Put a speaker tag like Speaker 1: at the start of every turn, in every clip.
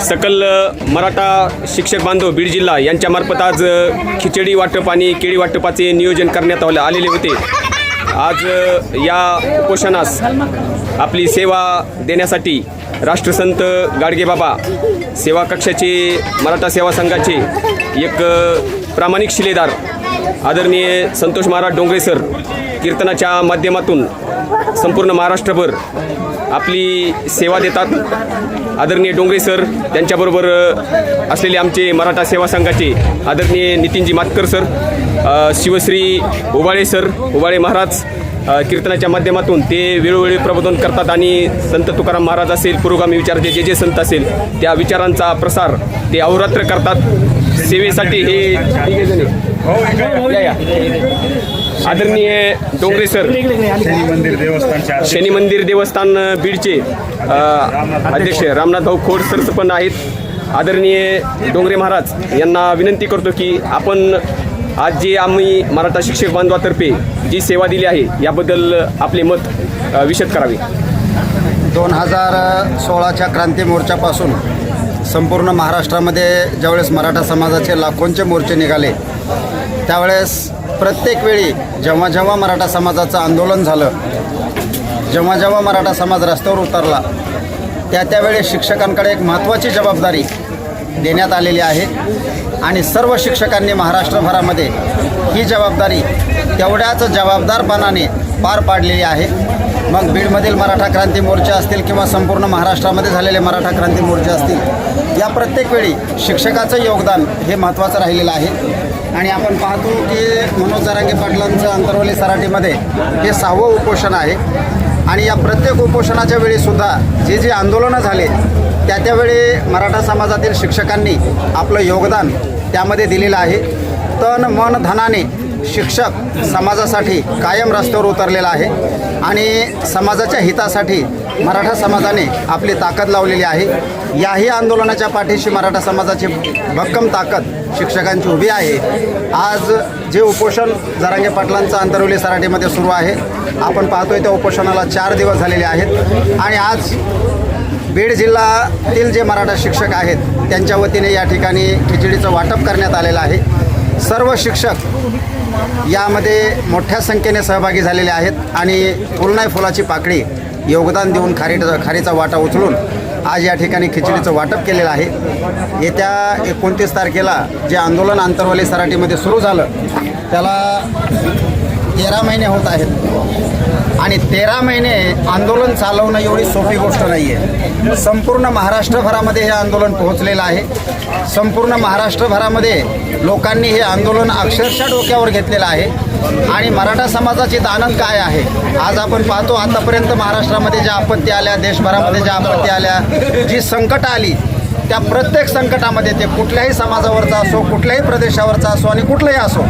Speaker 1: सकल मराठा शिक्षक बांधव बीड जिल्हा यांच्यामार्फत आज खिचडी वाटप आणि केळी वाटपाचे नियोजन करण्यात आले- आलेले होते. आज या उपोषणास आपली सेवा देण्यासाठी राष्ट्रसंत गाडगेबाबा सेवा कक्षाचे मराठा सेवा संघाचे एक प्रामाणिक शिलेदार आदरणीय संतोष महाराज डोंगरे सर कीर्तनाच्या माध्यमातून संपूर्ण महाराष्ट्रभर आपली सेवा देतात. आदरणीय डोंगरे सर त्यांच्याबरोबर असलेले आमचे मराठा सेवा संघाचे आदरणीय नितीनजी मातकर सर शिवश्री उबाळे सर उबाळे महाराज कीर्तनाच्या माध्यमातून ते वेळोवेळी प्रबोधन करतात आणि संत तुकाराम महाराज असेल पुरोगामी विचाराचे जे जे संत असेल त्या विचारांचा प्रसार ते अहोरात्र करतात. सेवेसाठी हे या, या. आदरणीय डोंगरे सर.
Speaker 2: शनी मंदिर देवस्थानच्या
Speaker 1: शनी मंदिर देवस्थान बीडचे अ, अध्यक्ष रामनाथ भाऊ खोड सर पण आहेत. आदरणीय डोंगरे महाराज यांना विनंती करतो की आपण आज जे आम्ही मराठा शिक्षक बांधवातर्फे जी सेवा दिली आहे याबद्दल आपले मत अ, विशद करावे.
Speaker 3: दोन हजार सोळाच्या क्रांती मोर्चापासून संपूर्ण महाराष्ट्रामध्ये ज्यावेळेस मराठा समाजाचे लाखोंचे मोर्चे निघाले त्यावेळेस प्रत्येक वेळी जेव्हा जेव्हा मराठा समाजाचं आंदोलन झालं जेव्हा जेव्हा मराठा समाज रस्त्यावर उतरला त्या त्यावेळी शिक्षकांकडे एक महत्त्वाची जबाबदारी देण्यात आलेली आहे. आणि सर्व शिक्षकांनी महाराष्ट्रभरामध्ये ही जबाबदारी तेवढ्याच जबाबदारपणाने पार पाडलेली आहे. मग बीडमधील मराठा क्रांती मोर्चे असतील किंवा संपूर्ण महाराष्ट्रामध्ये झालेले मराठा क्रांती मोर्चे असतील या प्रत्येक वेळी शिक्षकाचं योगदान हे महत्त्वाचं राहिलेलं आहे. आणि आपण पाहतो की मनोज जरांगे पाटलांचं अंतरवली सराटीमध्ये हे सहावं उपोषण आहे. आणि या प्रत्येक उपोषणाच्या वेळीसुद्धा जे जे आंदोलनं झाले त्या त्यावेळी मराठा समाजातील शिक्षकांनी आपलं योगदान त्यामध्ये दिलेलं आहे. तन मन धनाने शिक्षक समाजासाठी कायम रस्त्यावर उतरलेला आहे. आणि समाजाच्या हितासाठी मराठा समाजाने आपली ताकद लावलेली आहे. याही आंदोलनाच्या पाठीशी मराठा समाजाची भक्कम ताकद शिक्षकांची उभी आहे. आज जे उपोषण जरांगे पाटलांचं अंतरवली सराठीमध्ये सुरू आहे आपण पाहतोय त्या उपोषणाला चार दिवस झालेले आहेत. आणि आज बीड जिल्ह्यातील जे मराठा शिक्षक आहेत त्यांच्या वतीने या ठिकाणी खिचडीचं वाटप करण्यात आलेलं आहे. सर्व शिक्षक यामध्ये मोठ्या संख्येने सहभागी झालेले आहेत आणि फुलनाय फुलाची पाकळी योगदान देऊन खारी खारीचा वाटा उचलून आज या ठिकाणी खिचडीचं वाटप केलेलं आहे. येत्या एकोणतीस तारखेला जे आंदोलन आंतरवाली सराटीमध्ये सुरू झालं त्याला तेरा महिने होत आहेत. आणि तेरा महिने आंदोलन चालवणं एवढी सोपी गोष्ट नाही आहे संपूर्ण महाराष्ट्रभरामध्ये हे आंदोलन पोहोचलेलं आहे. संपूर्ण महाराष्ट्रभरामध्ये लोकांनी हे आंदोलन अक्षरशः डोक्यावर घेतलेलं आहे. आणि मराठा समाजाची दानंद काय आहे? आज आपण पाहतो आतापर्यंत महाराष्ट्रामध्ये ज्या आपत्ती आल्या देशभरामध्ये ज्या आपत्ती आल्या जी संकट आली त्या प्रत्येक संकटामध्ये ते कुठल्याही समाजावरचा असो कुठल्याही प्रदेशावरचा असो आणि कुठलाही असो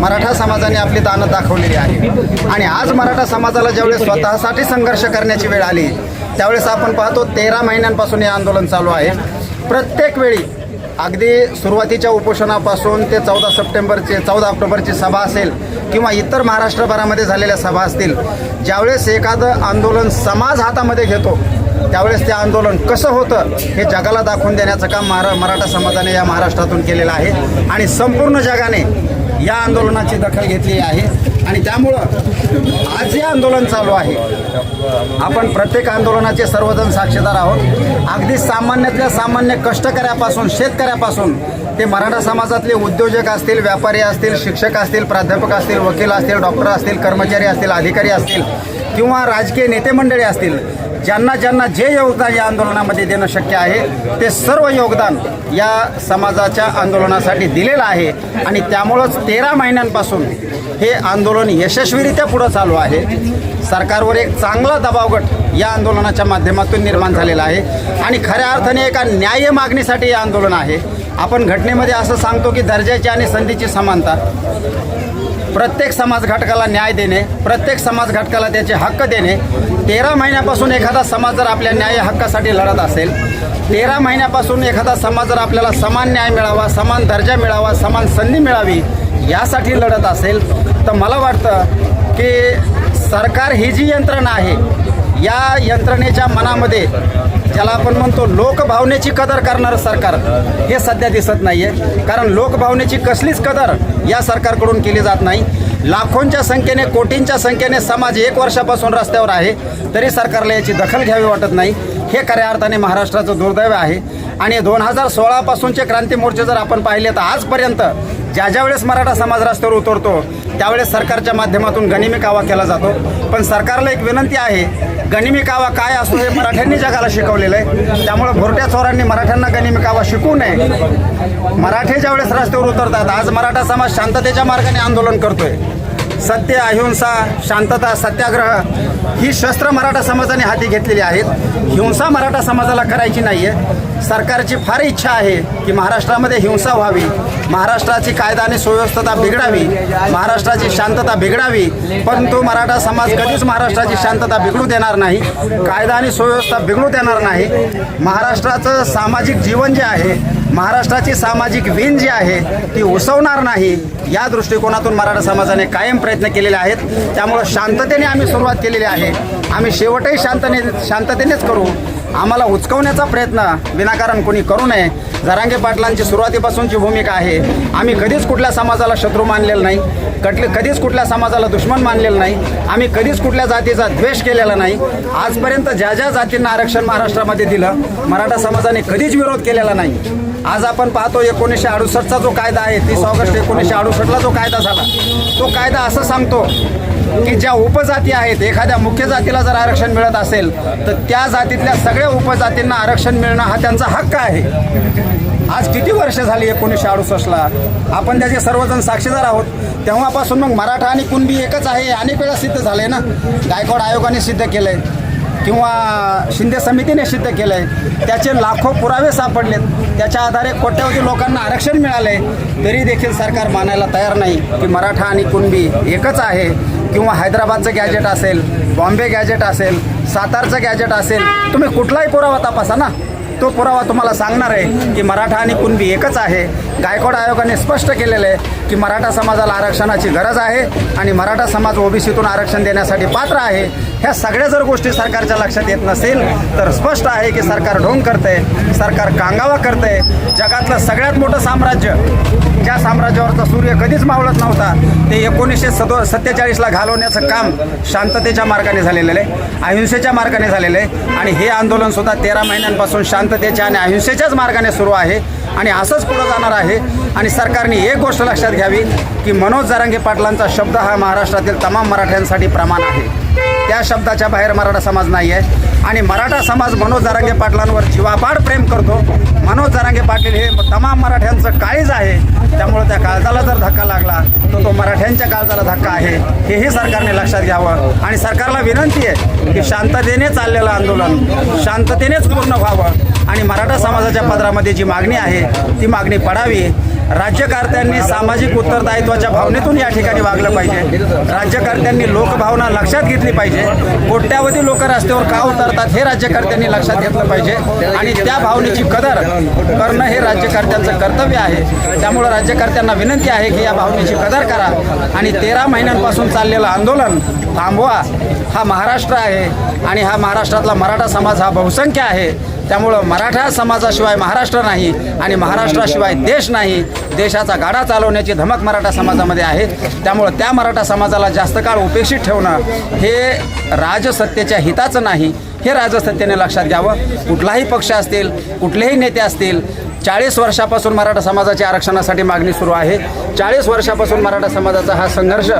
Speaker 3: मराठा समाजाने आपली दानं दाखवलेली आहे. आणि आज मराठा समाजाला ज्यावेळेस स्वतःसाठी संघर्ष करण्याची वेळ आली त्यावेळेस आपण पाहतो तेरा महिन्यांपासून हे आंदोलन चालू आहे. प्रत्येक वेळी अगदी सुरुवातीच्या उपोषणापासून ते चौदा सप्टेंबरचे चौदा ऑक्टोबरची सभा असेल किंवा इतर महाराष्ट्रभरामध्ये झालेल्या सभा असतील ज्यावेळेस एखादं आंदोलन समाज हातामध्ये घेतो त्यावेळेस ते आंदोलन कसं होतं हे जगाला दाखवून देण्याचं काम महारा मराठा समाजाने या महाराष्ट्रातून केलेलं आहे. आणि संपूर्ण जगाने या आंदोलनाची दखल घेतली आहे. आणि त्यामुळं आज जे आंदोलन चालू आहे. आपण प्रत्येक आंदोलनाचे सर्वजण साक्षीदार आहोत. अगदी सामान्यातल्या सामान्य कष्टकऱ्यापासून शेतकऱ्यापासून ते मराठा समाजातले उद्योजक असतील व्यापारी असतील शिक्षक असतील प्राध्यापक असतील वकील असतील डॉक्टर असतील कर्मचारी असतील अधिकारी असतील किंवा राजकीय नेते मंडळी असतील ज्यांना ज्यांना जे योगदान या आंदोलनामध्ये देणं शक्य आहे ते सर्व योगदान या समाजाच्या आंदोलनासाठी दिलेलं आहे. आणि त्यामुळंच तेरा महिन्यांपासून हे आंदोलन यशस्वीरित्या पुढं चालू आहे. सरकारवर एक चांगला दबावगट या आंदोलनाच्या माध्यमातून निर्माण झालेला आहे. आणि खऱ्या अर्थाने एका न्याय मागणीसाठी हे आंदोलन आहे. आपण घटनेमध्ये असं सांगतो की दर्जाची आणि संधीची समानता. प्रत्येक समाज घटकाला न्याय देणे प्रत्येक समाज घटकाला त्याचे हक्क देणे तेरा महिन्यापासून एखादा समाज जर आपल्या न्याय हक्कासाठी लढत असेल तेरा महिन्यापासून एखादा समाज जर आपल्याला समान न्याय मिळावा समान दर्जा मिळावा समान संधी मिळावी यासाठी लढत असेल तर मला वाटतं की सरकार ही जी यंत्रणा आहे या यंत्रणेच्या मनामध्ये ज्याला आपण म्हणतो लोकभावनेची कदर करणारं सरकार हे सध्या दिसत नाही आहे कारण लोकभावनेची कसलीच कदर या सरकारकडून केली जात नाही. लाखोंच्या संख्येने कोटींच्या संख्येने समाज एक वर्षापासून रस्त्यावर आहे तरी सरकारला याची दखल घ्यावी वाटत नाही. हे खऱ्या अर्थाने महाराष्ट्राचं दुर्दैव आहे. आणि दोन हजार सोळापासूनचे क्रांती मोर्चे जर आपण पाहिले तर आजपर्यंत ज्या ज्या वेळेस मराठा समाज रस्त्यावर उतरतो त्यावेळेस सरकारच्या माध्यमातून गनिमी कावा केला जातो. पण सरकारला एक विनंती आहे गनिमी कावा काय असतो हे मराठ्यांनी जगाला शिकवलेलं आहे. त्यामुळं भोरट्या चोरांनी मराठ्यांना गनिमी कावा शिकवू नये. मराठे ज्यावेळेस रस्त्यावर उतरतात आज मराठा समाज शांततेच्या मार्गाने आंदोलन करतोय. सत्य अहिंसा शांतता सत्याग्रह ही शस्त्र मराठा समाजाने हाती घेतलेली आहेत. हिंसा मराठा समाजाला करायची नाही आहे सरकारची फार इच्छा आहे की महाराष्ट्रामध्ये हिंसा व्हावी. महाराष्ट्राची कायदा आणि सुव्यवस्था बिघडावी. महाराष्ट्राची शांतता बिघडावी. परंतु मराठा समाज कधीच महाराष्ट्राची शांतता बिघडू देणार नाही. कायदा आणि सुव्यवस्था बिघडू देणार नाही. महाराष्ट्राचं सामाजिक जीवन जे आहे महाराष्ट्राची सामाजिक वीण जी आहे ती उसवणार नाही. या दृष्टिकोनातून मराठा समाजाने कायम प्रयत्न केलेले आहेत. त्यामुळं शांततेने आम्ही सुरुवात केलेली आहे. आम्ही शेवटही शांतने शांततेनेच करू. आम्हाला उचकवण्याचा प्रयत्न विनाकारण कोणी करू नये. जरांगे पाटलांची सुरुवातीपासूनची भूमिका आहे. आम्ही कधीच कुठल्या समाजाला शत्रू मानलेलं नाही. कटले कधीच कुठल्या समाजाला दुश्मन मानलेलं नाही. आम्ही कधीच कुठल्या जातीचा द्वेष केलेला नाही. आजपर्यंत ज्या ज्या जातींना आरक्षण महाराष्ट्रामध्ये दिलं मराठा समाजाने कधीच विरोध केलेला नाही. आज आपण पाहतो एकोणीसशे अडुसष्टचा जो कायदा आहे तीस ऑगस्ट एकोणीसशे अडुसष्टला जो कायदा झाला तो कायदा असं सांगतो की ज्या उपजाती आहेत एखाद्या मुख्य जातीला जर आरक्षण मिळत असेल तर त्या जातीतल्या सगळ्या उपजातींना आरक्षण मिळणं हा त्यांचा हक्क आहे. आज किती वर्ष झाली एकोणीसशे अडुसष्टला? आपण त्याचे सर्वजण साक्षीदार आहोत तेव्हापासून मग मराठा आणि कुणबी एकच आहे अनेक वेळा सिद्ध झाले ना? गायकवाड आयोगाने सिद्ध केलंय. किंवा शिंदे समितीने सिद्ध केलं आहे त्याचे लाखो पुरावे सापडलेत. त्याच्या आधारे कोट्यावधी लोकांना आरक्षण मिळाले तरी देखील सरकार मानायला तयार नाही की मराठा आणि कुणबी एकच आहे किंवा हैदराबादचं गॅजेट असेल बॉम्बे गॅजेट असेल सातारचं गॅजेट असेल तुम्ही कुठलाही पुरावा तपासा ना. तो पुरावा तुम्हाला सांगणार आहे की मराठा आणि कुणबी एकच आहे. गायकवाड आयोगाने स्पष्ट केलेलं आहे की मराठा समाजाला आरक्षणाची गरज आहे आणि मराठा समाज ओबीसीतून आरक्षण देण्यासाठी पात्र आहे. ह्या सगळ्या जर गोष्टी सरकारच्या लक्षात येत नसेल तर स्पष्ट आहे की सरकार ढोंग करतंय सरकार कांगावा करतंय. जगातलं सगळ्यात मोठं साम्राज्य ज्या साम्राज्यावरचा सूर्य कधीच मावळत नव्हता ते एकोणीसशे सदो सत्तेचाळीसला घालवण्याचं काम शांततेच्या मार्गाने झालेलं आहे अहिंसेच्या मार्गाने झालेलं आहे. आणि हे आंदोलनसुद्धा तेरा महिन्यांपासून शांत शांततेच्या आणि अहिंसेच्याच मार्गाने सुरू आहे आणि असंच पुढं जाणार आहे. आणि सरकारने एक गोष्ट लक्षात घ्यावी की मनोज जरांगे पाटलांचा शब्द हा महाराष्ट्रातील तमाम मराठ्यांसाठी प्रमाण आहे. त्या शब्दाच्या बाहेर मराठा समाज नाही आहे आणि मराठा समाज मनोज जरांगे पाटलांवर जीवापाड प्रेम करतो. मनोज जरांगे पाटील हे तमाम मराठ्यांचं काळीज आहे. त्यामुळे त्या काळजाला जर धक्का लागला तर तो मराठ्यांच्या काळजाला धक्का आहे. हेही सरकारने लक्षात घ्यावं. आणि सरकारला विनंती आहे की शांततेने चाललेलं आंदोलन शांततेनेच पूर्ण व्हावं. आणि मराठा समाजाच्या पदरामध्ये जी मागणी आहे ती मागणी पडावी. राज्यकर्त्यांनी सामाजिक उत्तरदायित्वाच्या भावनेतून या ठिकाणी वागलं पाहिजे. राज्यकर्त्यांनी लोकभावना लक्षात घेतली पाहिजे. कोट्यावधी लोक रस्त्यावर का उतरतात हे राज्यकर्त्यांनी लक्षात घेतलं पाहिजे. आणि त्या भावनेची कदर करणं हे राज्यकर्त्यांचं कर्तव्य आहे. त्यामुळं राज्यकर्त्यांना विनंती आहे की या भावनेची कदर करा आणि तेरा महिन्यांपासून चाललेलं आंदोलन थांबवा. हा महाराष्ट्र आहे आणि हा महाराष्ट्रातला मराठा समाज हा बहुसंख्य आहे. त्यामुळं मराठा समाजाशिवाय महाराष्ट्र नाही आणि महाराष्ट्राशिवाय देश नाही देशाचा गाडा चालवण्याची धमक मराठा समाजामध्ये आहे. त्यामुळं त्या मराठा समाजाला जास्त काळ उपेक्षित ठेवणं हे राजसत्तेच्या हिताचं नाही हे राजसत्तेने लक्षात घ्यावं. कुठलाही पक्ष असतील कुठलेही नेते असतील चाळीस वर्षापासून मराठा समाजाच्या आरक्षणासाठी मागणी सुरू आहे. चाळीस वर्षापासून मराठा समाजाचा हा संघर्ष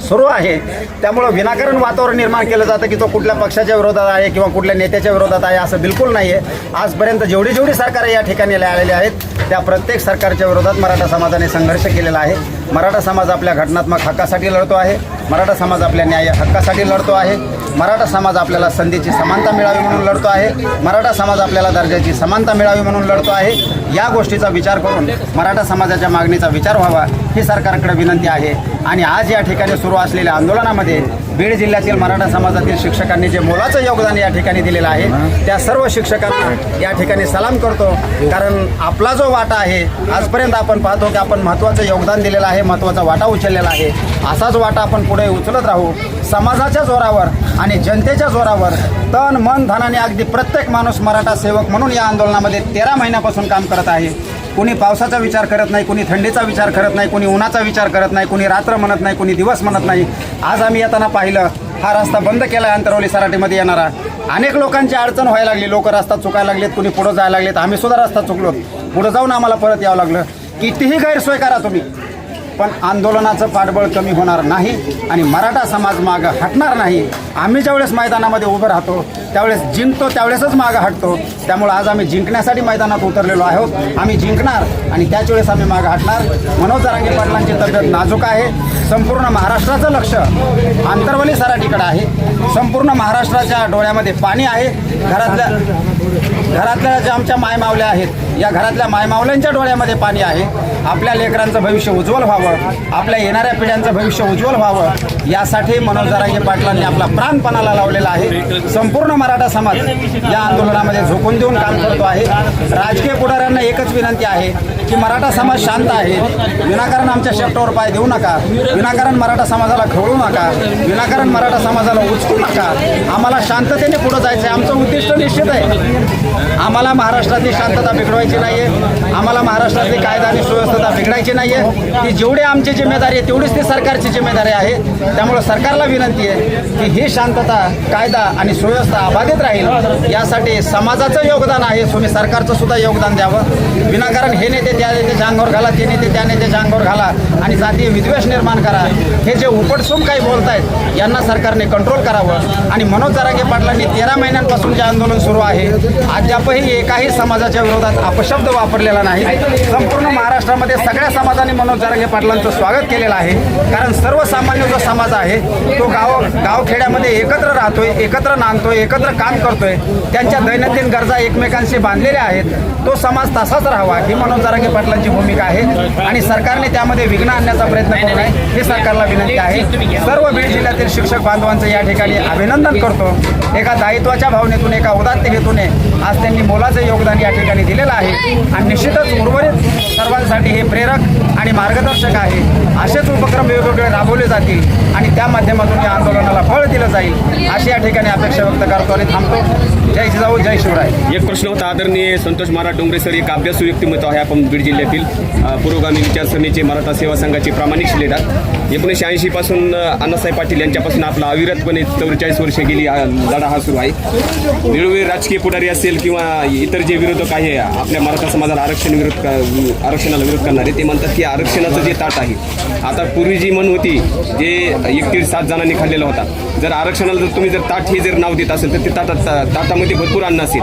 Speaker 3: सुरू आहे. त्यामुळं विनाकारण वातावरण निर्माण केलं जातं की तो कुठल्या पक्षाच्या विरोधात आहे किंवा कुठल्या नेत्याच्या विरोधात आहे असं बिलकुल नाही आहे आजपर्यंत जेवढी जेवढी सरकारं या ठिकाणी आलेली आहेत त्या प्रत्येक सरकारच्या विरोधात मराठा समाजाने संघर्ष केलेला आहे. मराठा समाज आपल्या घटनात्मक हक्कासाठी लढतो आहे. मराठा समाज आपल्या न्याय हक्कासाठी लढतो आहे. मराठा समाज आपल्याला संधीची समानता मिळावी म्हणून लढतो आहे. मराठा समाज आपल्याला दर्जाची समानता मिळावी म्हणून लढतो आहे. या गोष्टीचा विचार करून मराठा समाजाच्या मागणीचा विचार व्हावा ही सरकारकडे विनंती आहे. आणि आज या ठिकाणी सुरू असलेल्या आंदोलनामध्ये बीड जिल्ह्यातील मराठा समाजातील शिक्षकांनी जे मोलाचं योगदान या ठिकाणी दिलेलं आहे त्या सर्व शिक्षकांना या ठिकाणी सलाम करतो. कारण आपला जो वाटा आहे आजपर्यंत आपण पाहतो की आपण महत्त्वाचं योगदान दिलेलं आहे. आहे महत्त्वाचा वाटा उचललेला आहे. असाच वाटा आपण पुढे उचलत राहू. समाजाच्या जोरावर आणि जनतेच्या जोरावर तन मन धनाने अगदी प्रत्येक माणूस मराठा सेवक म्हणून या आंदोलनामध्ये तेरा महिन्यापासून काम करत आहे. कुणी पावसाचा विचार करत नाही कुणी थंडीचा विचार करत नाही कुणी उन्हाचा विचार करत नाही कुणी रात्र म्हणत नाही कुणी दिवस म्हणत नाही. आज आम्ही येताना पाहिलं हा रस्ता बंद केला आहे अंतरवली सराटीमध्ये येणारा. अनेक लोकांची अडचण व्हायला लागली. लोक रस्ता चुकायला लागलेत कुणी पुढं जायला लागलेत. आम्ही सुद्धा रस्ता चुकलो. पुढं जाऊन आम्हाला परत यावं लागलं. कितीही गैरसोय करा तुम्ही. पण आंदोलनाचं पाठबळ कमी होणार नाही आणि मराठा समाज मागं हटणार नाही. आम्ही ज्यावेळेस मैदानामध्ये उभं राहतो त्यावेळेस जिंकतो त्यावेळेसच मागं हटतो. त्यामुळे आज आम्ही जिंकण्यासाठी मैदानात उतरलेलो आहोत. आम्ही जिंकणार आणि त्याच वेळेस आम्ही मागं हटणार. मनोज जरांगे पाटलांची तब्येत नाजूक आहे. संपूर्ण महाराष्ट्राचं लक्ष आंतरवली सराठीकडे आहे. संपूर्ण महाराष्ट्राच्या डोळ्यामध्ये पाणी आहे. घरातल्या घरातल्या ज्या आमच्या मायमावल्या आहेत या घरातल्या मायमावल्यांच्या डोळ्यामध्ये पाणी आहे. आपल्या लेकरांचं भविष्य उज्ज्वल व्हावं. आपल्या येणाऱ्या पिढ्यांचं भविष्य उज्ज्वल व्हावं. यासाठी मनोज पाटलांनी आपला प्राणपणाला लावलेला आहे. संपूर्ण मराठा समाज या आंदोलनामध्ये झोकून देऊन काम करतो आहे. राजकीय पुढाऱ्यांना एकच विनंती आहे की मराठा समाज शांत आहे. विनाकारण आमच्या शेपटावर पाय देऊ नका. विनाकारण मराठा समाजाला खवळू नका. विनाकारण मराठा समाजाला उचकू नका. आम्हाला शांततेने पुढे जायचं आहे आमचं उद्दिष्ट निश्चित आहे. आम्हाला महाराष्ट्रातली शांतता बिघडवायची नाही आहे आम्हाला महाराष्ट्रातली कायदा आणि सुव्यवस्था बिघडायची नाही आहे ती जेवढी आमची जिम्मेदारी आहे तेवढीच ती सरकारची जिम्मेदारी आहे. त्यामुळं सरकारला विनंती आहे की ही शांतता कायदा आणि सुव्यवस्था अबाधित राहील. यासाठी समाजाचं योगदान आहे. तुम्ही सरकारचं सुद्धा योगदान द्यावं. विनाकारण हे नेते त्या नेत्याच्या अंगावर घाला ते नेते त्या नेत्याच्या अंगावर घाला आणि जातीय विद्वेष निर्माण करा. हे जे उपटसूम काही बोलत आहेत यांना सरकारने कंट्रोल करावं. आणि मनोज जरांगे पाटलांनी तेरा महिन्यांपासून जे आंदोलन सुरू आहे म्हणजे अद्यापही एकाही समाजाच्या विरोधात अपशब्द वापरलेला नाही. संपूर्ण महाराष्ट्रामध्ये सगळ्या समाजाने मनोज जरांगे पाटलांचं स्वागत केलेलं आहे. कारण सर्वसामान्य जो समाज आहे तो गाव गावखेड्यामध्ये एकत्र राहतोय एकत्र नांदतोय एकत्र काम करतोय. त्यांच्या दैनंदिन गरजा एकमेकांशी बांधलेल्या आहेत. तो समाज तसाच राहावा ही मनोज जरांगे पाटलांची भूमिका आहे. आणि सरकारने त्यामध्ये विघ्न आणण्याचा प्रयत्न करू नये हे सरकारला विनंती आहे. सर्व बीड जिल्ह्यातील शिक्षक बांधवांचं या ठिकाणी अभिनंदन करतो. एका दायित्वाच्या भावनेतून एका उदात्त हेतूने आज त्यांनी मोलाचं योगदान या ठिकाणी दिलेलं आहे. आणि निश्चितच उर्वरित सर्वांसाठी हे प्रेरक आणि मार्गदर्शक आहे. असेच उपक्रम वेगवेगळे राबवले जातील आणि त्या माध्यमातून या आंदोलनाला फळ दिलं जाईल अशी या ठिकाणी अपेक्षा व्यक्त करतो आणि थांबतो. जय जिजाऊ जय शिवराय.
Speaker 1: एक प्रश्न होता आदरणीय संतोष महाराज डोंगरे सर एक अभ्यासू व्यक्तिमत्व आहे आपण बीड जिल्ह्यातील पुरोगामी विचारसरणीचे मराठा सेवा संघाचे प्रामाणिक शिलेदार. एकोणीसशे ऐंशी पासून अण्णासाहेब पाटील यांच्यापासून आपला अविरतपणे चौवेचाळीस वर्ष गेली लढा हा सुरू आहे. वेळोवेळी राजकीय पुढारी असेल किंवा इतर जे विरोधक आहे आपल्या मराठा समाजाला आरक्षण विरोध आरक्षणाला विरोध करणारे ते म्हणतात की आरक्षणाचं जे ताट आहे आता पूर्वी जी म्हण होती जे एकतीस सात जणांनी खाल्लेला होता जर आरक्षणाला जर तुम्ही जर ताट हे जर नाव देत असेल तर ते ताटात ताटामध्ये भरपूर अन्न असेल.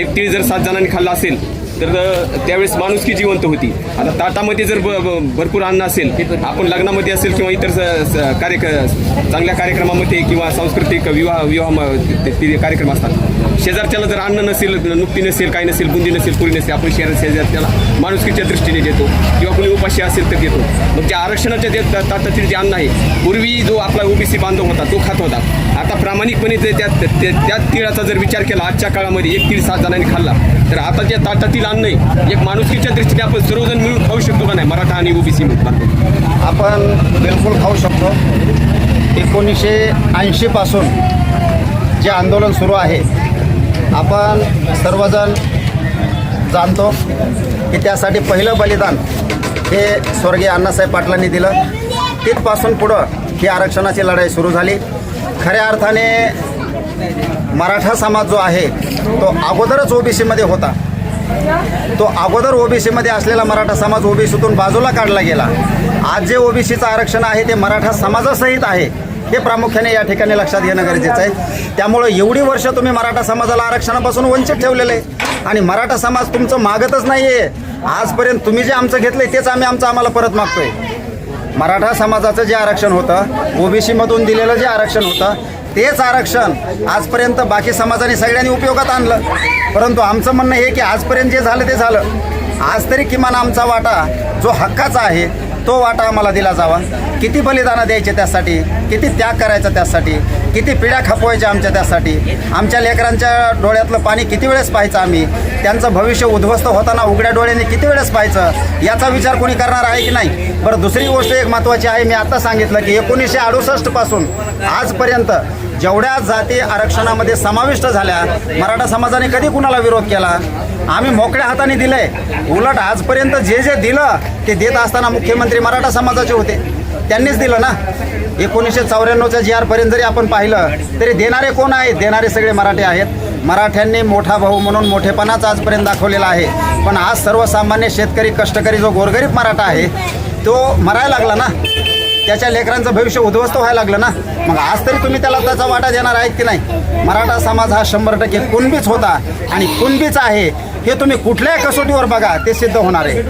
Speaker 1: एक तीळ जर सात जणांनी खाल्लं असेल तर त्यावेळेस माणुसकी जिवंत होती. आता ताटामध्ये जर ब- भरपूर अन्न असेल आपण लग्नामध्ये असेल किंवा इतर स- कार्यक चांगल्या कार्यक्रमामध्ये किंवा सांस्कृतिक विवाह विवाह म- ते कार्यक्रम असतात. शेजारच्याला जर अन्न नसेल नुकती नसेल काही नसेल बुंदी नसेल पुरी नसेल आपण शेजार शेजारच्याला माणुसकीच्या दृष्टीने देतो. किंवा कोणी उपाशी असेल तर देतो. मग त्या आरक्षणाच्या जे ताटातील जे अन्न आहे पूर्वी जो आपला ओबीसी बांधव होता तो खात होता. आता प्रामाणिकपणे जर त्या त्या तिळाचा जर विचार केला आजच्या काळामध्ये एक तीळ सात जणांनी खाल्ला तर आता त्या ताटातील अन्न आहे, एक माणुसकीच्या दृष्टीने आपण सर्वजण मिळून खाऊ शकतो का नाही? मराठा आणि ओबीसी बांधव
Speaker 3: आपण बिलकुल खाऊ शकतो. एकोणीसशे ऐंशीपासून जे आंदोलन सुरू आहे आपण सर्वजण जाणतो की त्यासाठी पहिलं बलिदान हे स्वर्गीय अण्णासाहेब पाटलांनी दिलं. तिथपासून पुढं ही आरक्षणाची लढाई सुरू झाली. खऱ्या अर्थाने मराठा समाज जो आहे तो अगोदरच ओबीसीमध्ये होता. तो अगोदर ओबीसीमध्ये असलेला मराठा समाज ओबीसीतून बाजूला काढला गेला. आज जे ओबीसीचं आरक्षण आहे ते मराठा समाजासहित आहे. हे प्रामुख्याने या ठिकाणी लक्षात घेणं गरजेचं आहे. त्यामुळं एवढी वर्ष तुम्ही मराठा समाजाला आरक्षणापासून वंचित ठेवलेलं आहे. आणि मराठा समाज तुमचं मागतच नाही आहे आजपर्यंत तुम्ही जे आमचं घेतलंय तेच आम्ही आमचं आम्हाला परत मागतोय. मराठा समाजाचं जे आरक्षण होतं ओबीसीमधून दिलेलं जे आरक्षण होतं तेच आरक्षण आजपर्यंत बाकी समाजाने सगळ्यांनी उपयोगात आणलं. परंतु आमचं म्हणणं हे की आजपर्यंत जे झालं ते झालं. आज तरी किमान आमचा वाटा जो हक्काचा आहे तो वाटा आम्हाला दिला जावा. किती बलिदानं द्यायचे त्यासाठी? किती त्याग करायचा त्यासाठी? किती पिढ्या खपवायच्या आमच्या त्यासाठी? आमच्या लेकरांच्या डोळ्यातलं पाणी किती वेळेस पाहायचं आम्ही? त्यांचं भविष्य उद्ध्वस्त होताना उघड्या डोळ्याने किती वेळेस पाहायचं? याचा विचार कोणी करणार आहे की नाही? बरं दुसरी गोष्ट एक महत्त्वाची आहे. मी आता सांगितलं की एकोणीसशे अडुसष्टपासून आजपर्यंत जेवढ्या जाती आरक्षणामध्ये समाविष्ट झाल्या मराठा समाजाने कधी कुणाला विरोध केला? आम्ही मोकळ्या हाताने दिलंय. उलट आजपर्यंत जे जे दिलं ते देत असताना मुख्यमंत्री मराठा समाजाचे होते. त्यांनीच दिलं ना. एकोणीसशे चौऱ्याण्णवच्या जी आरपर्यंत जरी आपण पाहिलं तरी देणारे कोण आहेत? देणारे सगळे मराठे आहेत. मराठ्यांनी मोठा भाऊ म्हणून मोठेपणाच आजपर्यंत दाखवलेला आहे. पण आज सर्वसामान्य शेतकरी कष्टकरी जो गोरगरीब मराठा आहे तो मरायला लागला ना. त्याच्या लेकरांचं भविष्य उद्ध्वस्त व्हायला लागलं ना. मग आज तरी तुम्ही त्याला त्याचा वाटा देणार आहेत की नाही? मराठा समाज हा शंभर टक्के कुणबीच होता आणि कुणबीच आहे हे तुम्ही कुठल्याही कसोटीवर बघा ते सिद्ध होणार आहे.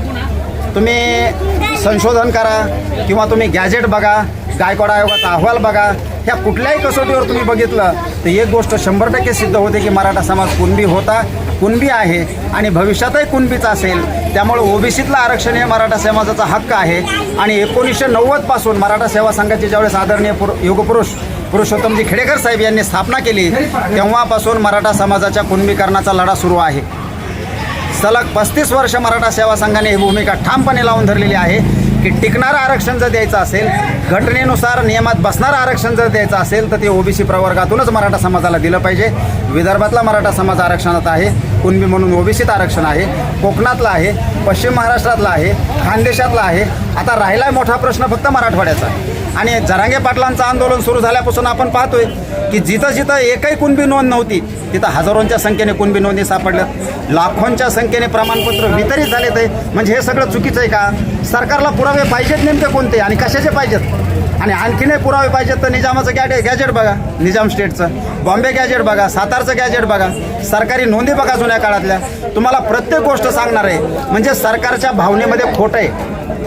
Speaker 3: तुम्ही संशोधन करा किंवा तुम्ही गॅजेट बघा गायकवाड आयोगाचा अहवाल बघा ह्या कुठल्याही कसोटीवर तुम्ही बघितलं तर एक गोष्ट शंभर टक्के सिद्ध होते की मराठा समाज कुणबी होता कुणबी आहे आणि भविष्यातही कुणबीच असेल त्यामुळे ओबीसीतलं आरक्षण हे मराठा समाजाचा हक्क आहे. आणि एकोणीसशे नव्वदपासून मराठा सेवा संघाची ज्यावेळेस आदरणीय पुर युगपुरुष पुरुषोत्तमजी खेडेकर साहेब यांनी स्थापना केली तेव्हापासून मराठा समाजाच्या कुणबीकरणाचा लढा सुरू आहे. सलग पस्तीस वर्ष मराठा सेवा संघाने ही भूमिका ठामपणे लावून धरलेली आहे की टिकणारं आरक्षण जर द्यायचं असेल घटनेनुसार नियमात बसणारं आरक्षण जर द्यायचं असेल तर ते ओबीसी प्रवर्गातूनच मराठा समाजाला दिलं पाहिजे. विदर्भातला मराठा समाज आरक्षणात आहे. कुणबी म्हणून ओबीसीत आरक्षण आहे कोकणातलं आहे पश्चिम महाराष्ट्रातलं आहे खानदेशातलं आहे. आता राहिलाय मोठा प्रश्न फक्त मराठवाड्याचा. आणि जरांगे पाटलांचं आंदोलन सुरू झाल्यापासून आपण पाहतोय की जिथं जिथं एकही कुणबी नोंद नव्हती तिथं हजारोंच्या संख्येने कुणबी नोंदी सापडल्यात. लाखोंच्या संख्येने प्रमाणपत्र वितरित झाले ते म्हणजे हे सगळं चुकीचं आहे का? सरकारला पुरावे पाहिजेत नेमके कोणते आणि कशाचे पाहिजेत? आणि आणखीनही पुरावे पाहिजेत तर निजामाचं गॅटे गॅजेट बघा. निजाम स्टेटचं. बॉम्बे गॅजेट बघा सातारचं गॅजेट बघा. सरकारी नोंदी बघा जुन्या काळातल्या. तुम्हाला प्रत्येक गोष्ट सांगणार आहे. म्हणजे सरकारच्या भावनेमध्ये खोट आहे.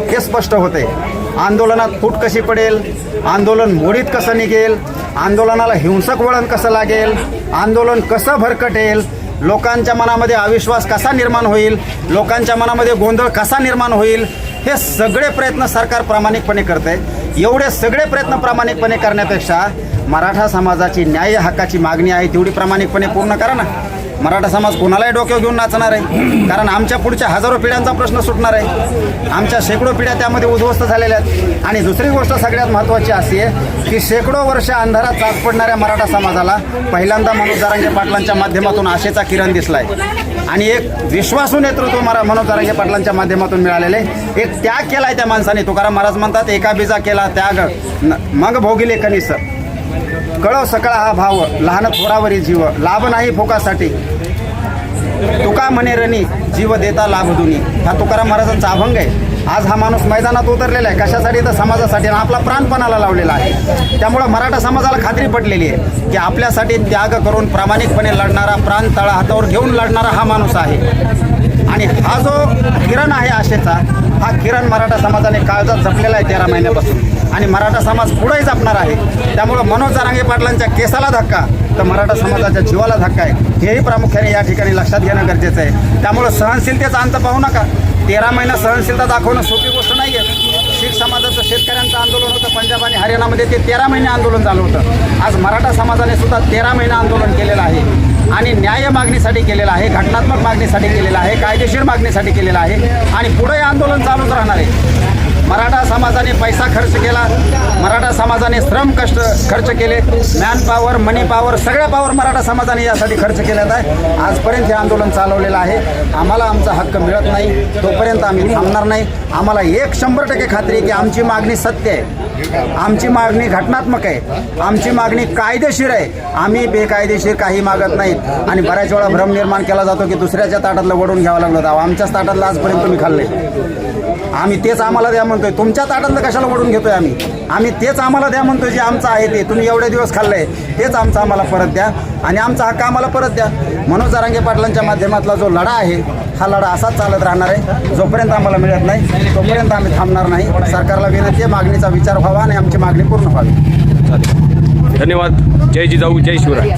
Speaker 3: हे स्पष्ट होते आंदोलनात फूट कशी पडेल? आंदोलन मोडीत कसं निघेल? आंदोलनाला हिंसक वळण कसं लागेल? आंदोलन कसं भरकटेल? लोकांच्या मनामध्ये अविश्वास कसा निर्माण होईल? लोकांच्या मनामध्ये गोंधळ कसा निर्माण होईल? हे सगळे प्रयत्न सरकार प्रामाणिकपणे करत आहे एवढे सगळे प्रयत्न प्रामाणिकपणे करण्यापेक्षा मराठा समाजाची न्याय हक्काची मागणी आहे तेवढी प्रामाणिकपणे पूर्ण करा ना. मराठा समाज कोणालाही डोक्यावर घेऊन नाचणार आहे. कारण आमच्या पुढच्या हजारो पिढ्यांचा प्रश्न सुटणार आहे. आमच्या शेकडो पिढ्या त्यामध्ये उद्ध्वस्त झालेल्या आहेत. आणि दुसरी गोष्ट सगळ्यात महत्त्वाची अशी आहे की शेकडो वर्ष अंधारात चाच पडणाऱ्या मराठा समाजाला पहिल्यांदा मनोज दारांगे पाटलांच्या माध्यमातून आशेचा किरण दिसला आहे आणि एक विश्वासू नेतृत्व मला मनोज जारांगे पाटलांच्या माध्यमातून मिळालेले. एक त्याग केलाय त्या माणसाने. तुकाराम महाराज म्हणतात एका बीजा केला त्याग. न- मग भोगिले कनिस कळव सकाळ हा भाव लहान थोरावरी जीव. लाभ नाही फोकासाठी तुका म्हणे रणी जीव देता लाभ दुनी. हा तुकाराम महाराजांचा अभंग आहे. आज हा माणूस मैदानात उतरलेला आहे. कशासाठी? तर समाजासाठी. आणि आपला प्राणपणाला लावलेला आहे. त्यामुळं मराठा समाजाला खात्री पडलेली आहे की आपल्यासाठी त्याग करून प्रामाणिकपणे लढणारा प्राण तळा हातावर घेऊन लढणारा हा माणूस आहे. आणि हा जो किरण आहे आशेचा हा किरण मराठा समाजाने काळजात जपलेला आहे तेरा महिन्यापासून. आणि मराठा समाज पुढेही जपणार आहे. त्यामुळं मनोज जारांगे पाटलांच्या केसाला धक्का तर मराठा समाजाच्या जीवाला धक्का आहे. हेही प्रामुख्याने या ठिकाणी लक्षात घेणं गरजेचं आहे. त्यामुळं सहनशीलतेचा अंत पाहू नका. तेरा महिना सहनशीलता दाखवणं सोपी गोष्ट नाही आहे शीख समाजाचं शेतकऱ्यांचं आंदोलन होतं पंजाब आणि हरियाणामध्ये ते तेरा महिने आंदोलन झालं होतं. आज मराठा समाजाने सुद्धा तेरा महिने आंदोलन केलेलं आहे. आणि न्याय मागणीसाठी केलेलं आहे घटनात्मक मागणीसाठी केलेलं आहे कायदेशीर मागणीसाठी केलेलं आहे. आणि पुढे आंदोलन चालूच राहणार आहे. मराठा समाजाने पैसा खर्च केला. मराठा समाजाने श्रम कष्ट खर्च केले. मॅन पॉवर मनी पॉवर सगळ्या पॉवर मराठा समाजाने यासाठी खर्च केल्यात आहे. आजपर्यंत हे आंदोलन चालवलेलं आहे. आम्हाला आमचा हक्क मिळत नाही. तोपर्यंत आम्ही थांबणार नाही. आम्हाला एक शंभर टक्के खात्री आहे की आमची मागणी सत्य आहे. आमची मागणी घटनात्मक आहे. आमची मागणी कायदेशीर आहे. आम्ही बेकायदेशीर काही मागत नाहीत. आणि बऱ्याच वेळा भ्रम निर्माण केला जातो की दुसऱ्याच्या ताटातलं वडून घ्यावं लागलं आमच्याच ताटातलं आजपर्यंत तुम्ही खाल्ले आम्ही तेच आम्हाला द्या म्हणतोय. तुमच्या ताटातलं कशाला ओढून घेतोय आम्ही? आम्ही तेच आम्हाला द्या म्हणतोय जे आमचं आहे ते. तुम्ही एवढे दिवस खाल्लंय तेच आमचं आम्हाला परत द्या. आणि आमचा हक्क आम्हाला परत द्या. मनोज जारांगे पाटलांच्या माध्यमातला जो लढा आहे हा लढा असाच चालत राहणार आहे. जोपर्यंत आम्हाला मिळत नाही तोपर्यंत आम्ही थांबणार नाही. सरकारला विनंती आहे मागणीचा विचार व्हावा आणि आमची मागणी पूर्ण व्हावी.
Speaker 1: धन्यवाद. जय जिजाऊ जय शिवराय.